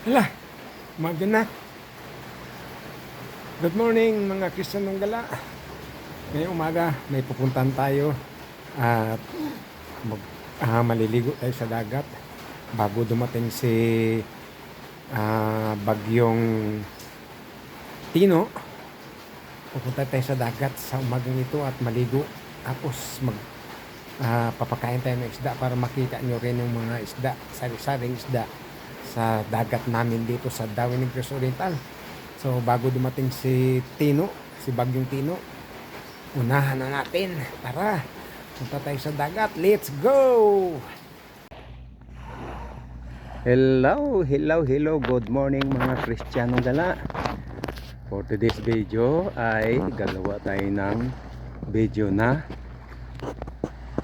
Hala, umaga na. Good morning mga Christian ng Gala. Ngayong umaga may pupuntahan tayo at mag, ah, maliligo tayo sa dagat bago dumating si ah, bagyong Tino. Pupunta tayo sa dagat sa umagang ito at maligo. Tapos mag ah, papakain tayo ng isda para makita nyo rin yung mga isda, sari-saring isda sa dagat namin dito sa Darwin Negros Oriental. So bago dumating si Tino, si Bagyong Tino, unahan na natin. Tara, punta tayo sa dagat. Let's go! Hello, hello, hello. Good morning mga Kristiyanong gala. For today's video ay gagawa tayo ng video na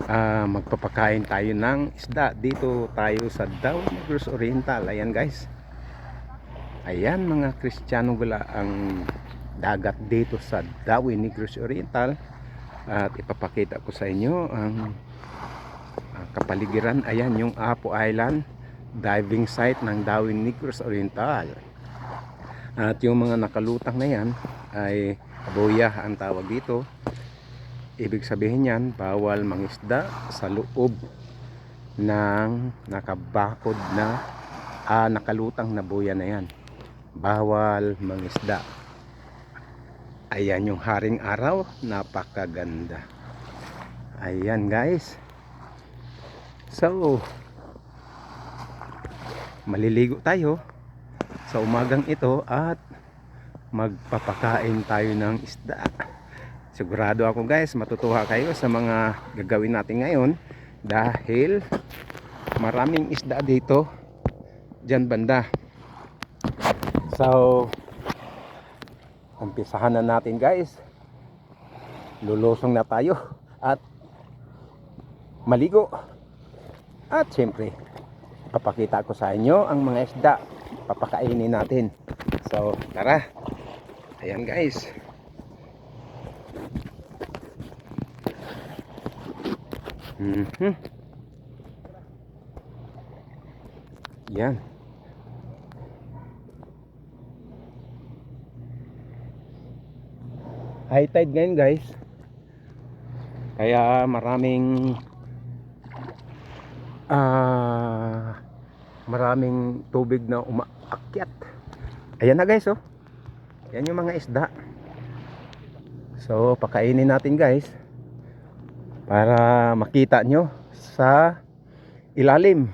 ah, magpapakain tayo ng isda. Dito tayo sa Daw Negros Oriental. Ayan guys. Ayan mga Kristiyano gula ang dagat dito sa Dawi Negros Oriental. At ipapakita ko sa inyo ang kapaligiran. Ayan yung Apo Island diving site ng Dawi Negros Oriental. At yung mga nakalutang na yan ay boya ang tawag dito Ibig sabihin yan, bawal mangisda sa loob ng nakabakod na ah, nakalutang na buya na yan. Bawal mangisda. Ayan yung haring araw, napakaganda. Ayan guys. So, maliligo tayo sa umagang ito at magpapakain tayo ng isda sigurado ako guys matutuwa kayo sa mga gagawin natin ngayon dahil maraming isda dito dyan banda. So umpisahan na natin guys. Lulusong na tayo at maligo. At syempre papakita ko sa inyo ang mga isda. Papakainin natin. So tara. Ayan guys Mhm. Yan. High tide ngayon guys. Kaya maraming ah maraming tubig na umaakyat. Ayan na guys oh. Yan yung mga isda. So pakainin natin guys para makita nyo sa ilalim.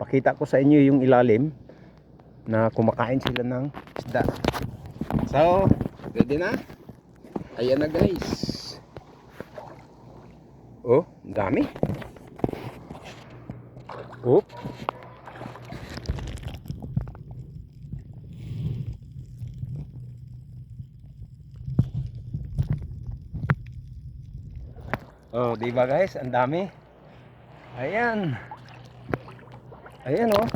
Pakita ko sa inyo yung ilalim na kumakain sila ng isda. So ready na? Ayan na guys. Oh dami. Oh Oh, di ba guys? Ang dami. Ayan. Ayan oh.